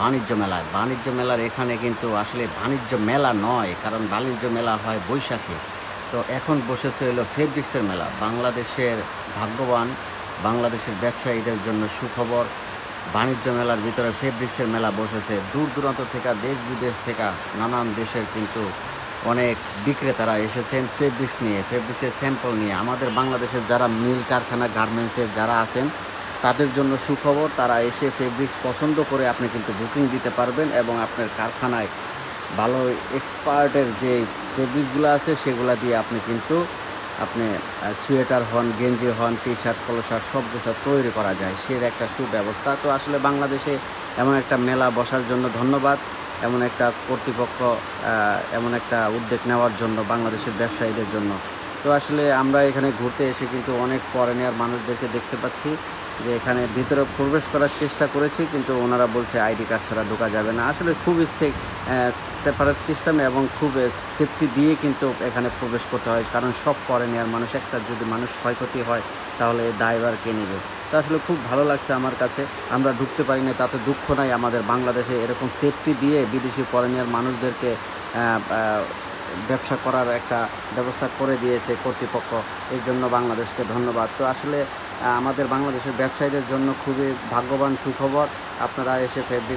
বাণিজ্য মেলায়। বাণিজ্য মেলার এখানে কিন্তু আসলে বাণিজ্য মেলা নয়, কারণ বাণিজ্য মেলা হয় বৈশাখে। তো এখন বসেছে হলো ফেব্রিক্সের মেলা। বাংলাদেশের ভাগ্যবান, বাংলাদেশের ব্যবসায়ীদের জন্য সুখবর, বাণিজ্য মেলার ভিতরে ফেব্রিক্সের মেলা বসেছে। দূর দূরান্ত থেকে, দেশ বিদেশ থেকে নানান দেশের কিন্তু অনেক বিক্রেতারা এসেছেন ফেব্রিক্স নিয়ে, ফেব্রিক্সের স্যাম্পল নিয়ে। আমাদের বাংলাদেশের যারা মিল কারখানা, গার্মেন্টসের যারা আছেন তাদের জন্য সুখবর, তারা এসে ফেব্রিক্স পছন্দ করে আপনি কিন্তু বুকিং দিতে পারবেন এবং আপনার কারখানায় ভালো এক্সপার্টের যে ফেব্রিকগুলো আছে, সেগুলো দিয়ে আপনি কিন্তু আপনি সোয়েটার হন, গেঞ্জি হন টি শার্ট কলো শার্ট সব কিছু তৈরি করা যায়। সে একটা সুব্যবস্থা। তো আসলে বাংলাদেশে এমন একটা মেলা বসার জন্য ধন্যবাদ, এমন একটা কর্তৃপক্ষ এমন একটা উদ্যোগ নেওয়ার জন্য বাংলাদেশের ব্যবসায়ীদের জন্য। তো আসলে আমরা এখানে ঘুরতে এসে কিন্তু অনেক ফরেনিয়ার মানুষদেরকে দেখতে পাচ্ছি যে এখানে ভিতরে প্রবেশ করার চেষ্টা করেছি, কিন্তু ওনারা বলছে আইডি কার্ড ছাড়া ঢোকা যাবে না। আসলে খুবই সেপারেট সিস্টেম এবং খুব সেফটি দিয়ে কিন্তু এখানে প্রবেশ করতে হয়, কারণ সব ফরেনিয়ার মানুষ, একটা যদি মানুষ ক্ষয়ক্ষতি হয়, তাহলে ড্রাইভার কে নেবে। তো আসলে খুব ভালো লাগছে আমার কাছে, আমরা ঢুকতে পারি না তাতে দুঃখ নাই আমাদের বাংলাদেশে এরকম সেফটি দিয়ে বিদেশি ফরেনিয়ার মানুষদেরকে ব্যবসা করার একটা ব্যবস্থা করে দিয়েছে কর্তৃপক্ষ। এর জন্য বাংলাদেশকে ধন্যবাদ। তো আসলে আমাদের বাংলাদেশের ব্যবসায়ীদের জন্য খুবই ভাগ্যবান সুখবর। আপনারা এসে ফেব্রিক